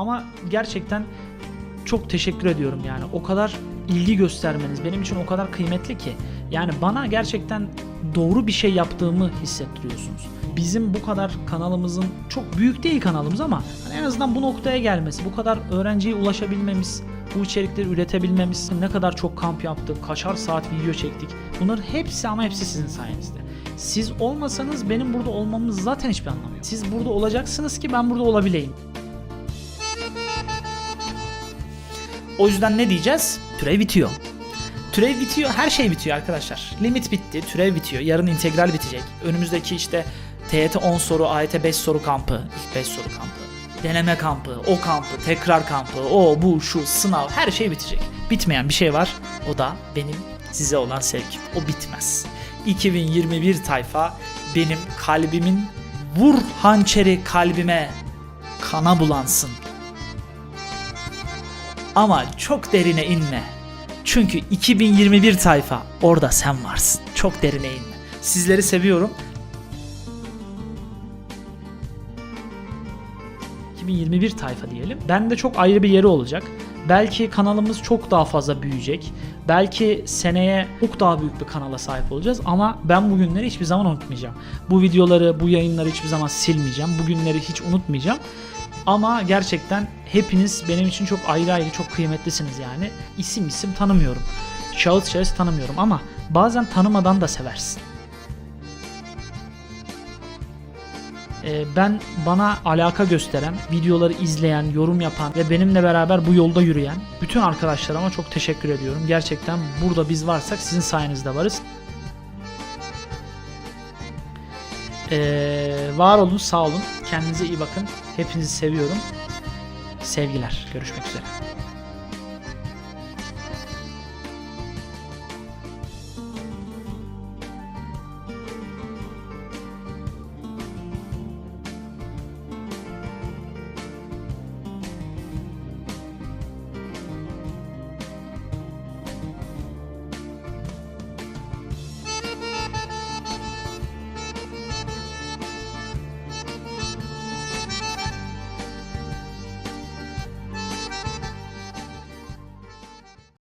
Ama gerçekten çok teşekkür ediyorum yani. O kadar ilgi göstermeniz benim için o kadar kıymetli ki. Yani bana gerçekten doğru bir şey yaptığımı hissettiriyorsunuz. Bizim bu kadar kanalımızın çok büyük değil kanalımız ama hani en azından bu noktaya gelmesi, bu kadar öğrenciye ulaşabilmemiz, bu içerikleri üretebilmemiz, ne kadar çok kamp yaptık, kaçar saat video çektik. Bunların hepsi ama hepsi sizin sayenizde. Siz olmasanız benim burada olmamız zaten hiçbir anlamı yok. Siz burada olacaksınız ki ben burada olabileyim. O yüzden ne diyeceğiz? Türev bitiyor. Türev bitiyor, her şey bitiyor arkadaşlar. Limit bitti, türev bitiyor. Yarın integral bitecek. Önümüzdeki işte TYT 10 soru, AYT 5 soru kampı, ilk 5 soru kampı, deneme kampı, o kampı, tekrar kampı, o, bu, şu, sınav, her şey bitecek. Bitmeyen bir şey var, o da benim size olan sevgim. O bitmez. 2021 tayfa benim kalbimin vur hançeri kalbime kana bulansın. Ama çok derine inme. Çünkü 2021 tayfa orada sen varsın. Çok derine inme. Sizleri seviyorum. 2021 tayfa diyelim. Ben de çok ayrı bir yeri olacak. Belki kanalımız çok daha fazla büyüyecek. Belki seneye çok daha büyük bir kanala sahip olacağız ama ben bu günleri hiçbir zaman unutmayacağım. Bu videoları, bu yayınları hiçbir zaman silmeyeceğim. Bu günleri hiç unutmayacağım. Ama gerçekten hepiniz benim için çok ayrı ayrı çok kıymetlisiniz yani. İsim isim tanımıyorum. Şahıs şahıs tanımıyorum ama bazen tanımadan da seversin. Ee, ben bana alaka gösteren, videoları izleyen, yorum yapan ve benimle beraber bu yolda yürüyen bütün arkadaşlarıma çok teşekkür ediyorum. Gerçekten burada biz varsak sizin sayenizde varız. Ee, var olun, sağ olun. Kendinize iyi bakın. Hepinizi seviyorum. Sevgiler. Görüşmek üzere.